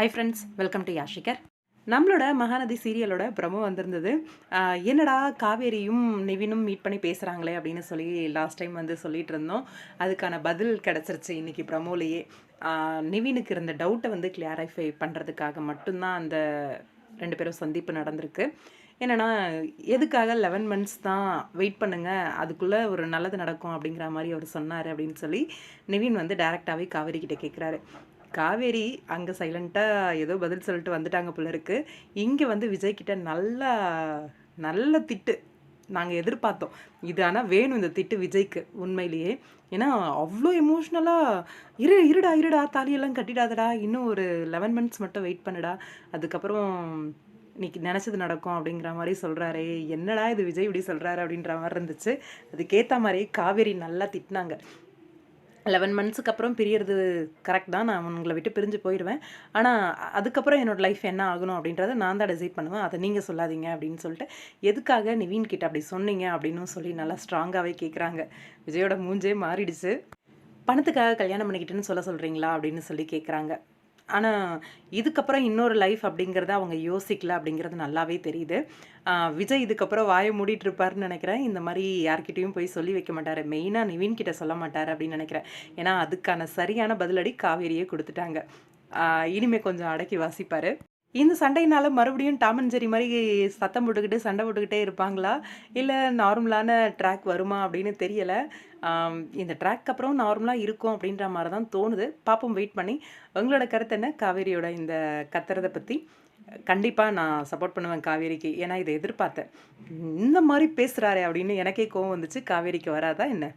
High friends welcome to யாஷிகர் நம்மளோட Mahanadi சீரியலோட promo வந்திருந்தது. என்னடா காவேரியும் நிவினும் மீட் பண்ணி பேசுகிறாங்களே அப்படின்னு சொல்லி லாஸ்ட் டைம் வந்து சொல்லிட்டு இருந்தோம். அதுக்கான பதில் கிடச்சிருச்சு இன்னைக்கு பிரமோலையே. நிவினுக்கு இருந்த டவுட்டை வந்து கிளியரிஃபை பண்ணுறதுக்காக மட்டும்தான் அந்த ரெண்டு பேரும் சந்திப்பு நடந்திருக்கு. என்னென்னா எதுக்காக லெவன் மந்த்ஸ் தான் வெயிட் பண்ணுங்கள் அதுக்குள்ளே ஒரு நல்லது நடக்கும் அப்படிங்கிற மாதிரி அவர் சொன்னார் அப்படின்னு சொல்லி நிவின் வந்து டேரெக்டாகவே காவேரி கிட்டே கேட்குறாரு காவேரி அங்கே சைலண்ட்டாக ஏதோ பதில் சொல்லிட்டு வந்துட்டாங்க போல இருக்கு. இங்கே வந்து விஜய்கிட்ட நல்லா நல்ல திட்டு நாங்கள் எதிர்பார்த்தோம் இது ஆனால் வேணும் இந்த திட்டு விஜய்க்கு உண்மையிலேயே. ஏன்னா அவ்வளோ எமோஷ்னலாக இரு இருடா இருடா தாலியெல்லாம் கட்டிடாதடா இன்னும் ஒரு லெவன் மந்த்ஸ் மட்டும் வெயிட் பண்ணுடா அதுக்கப்புறம் இன்னைக்கு நினச்சது நடக்கும் அப்படிங்கிற மாதிரி சொல்கிறாரே என்னடா இது விஜய் இப்படி சொல்கிறாரு அப்படின்ற மாதிரி இருந்துச்சு. அதுக்கேற்ற மாதிரி காவேரி நல்லா திட்டினாங்க. லெவன் மந்த்ஸுக்கு அப்புறம் பிரியறது கரெக்ட் தான். நான் உங்களை விட்டு பிரிஞ்சு போயிடுவேன். ஆனால் அதுக்கப்புறம் என்னோடய லைஃப் என்ன ஆகணும் அப்படின்றத நான் தான் டிசைட் பண்ணுவேன். அதை நீங்கள் சொல்லாதீங்க அப்படின்னு சொல்லிட்டு எதுக்காக நிவீன் கிட்ட அப்படி சொன்னீங்க அப்படின்னு சொல்லி நல்லா ஸ்ட்ராங்காகவே கேட்குறாங்க விஜயோட மூஞ்சே மாறிடுச்சு. பணத்துக்காக கல்யாணம் பண்ணிக்கிட்டுன்னு சொல்ல சொல்கிறீங்களா அப்படின்னு சொல்லி கேட்குறாங்க ஆனால் இதுக்கப்புறம் இன்னொரு லைஃப் அப்படிங்கிறத அவங்க யோசிக்கல அப்படிங்கிறது நல்லாவே தெரியுது. விஜய் இதுக்கப்புறம் வாயை மூடிட்டு இருப்பாருன்னு நினைக்கிறேன். இந்த மாதிரி யார்கிட்டையும் போய் சொல்லி வைக்க மாட்டார். மெயினாக நிவின் கிட்ட சொல்ல மாட்டார் அப்படின்னு நினைக்கிறேன். ஏன்னா அதுக்கான சரியான பதிலடி காவேரியே கொடுத்துட்டாங்க. இனிமேல் இனிமே கொஞ்சம் அடக்கி வாசிப்பார். இந்த சண்டையினால மறுபடியும் டாம் அண்ட் ஜெரி மாதிரி சத்தம் போட்டுக்கிட்டு சண்டை போட்டுக்கிட்டே இருப்பாங்களா? இல்லை நார்மலான ட்ராக் வருமா அப்படின்னு தெரியலை. இந்த ட்ராக் அப்புறம் நார்மலாக இருக்கும் அப்படின்ற மாதிரி தான் தோணுது. பாப்போம் வெயிட் பண்ணி. உங்களோட கருத்து என்ன? காவேரியோட இந்த கத்துறதை பற்றி கண்டிப்பாக நான் சப்போர்ட் பண்ணுவேன் காவேரிக்கு. ஏன்னா இதை எதிர்பார்த்தேன். இந்த மாதிரி பேசுகிறாரே அப்படின்னு எனக்கே கோவம் வந்துச்சு. காவேரிக்கு வராதா என்ன?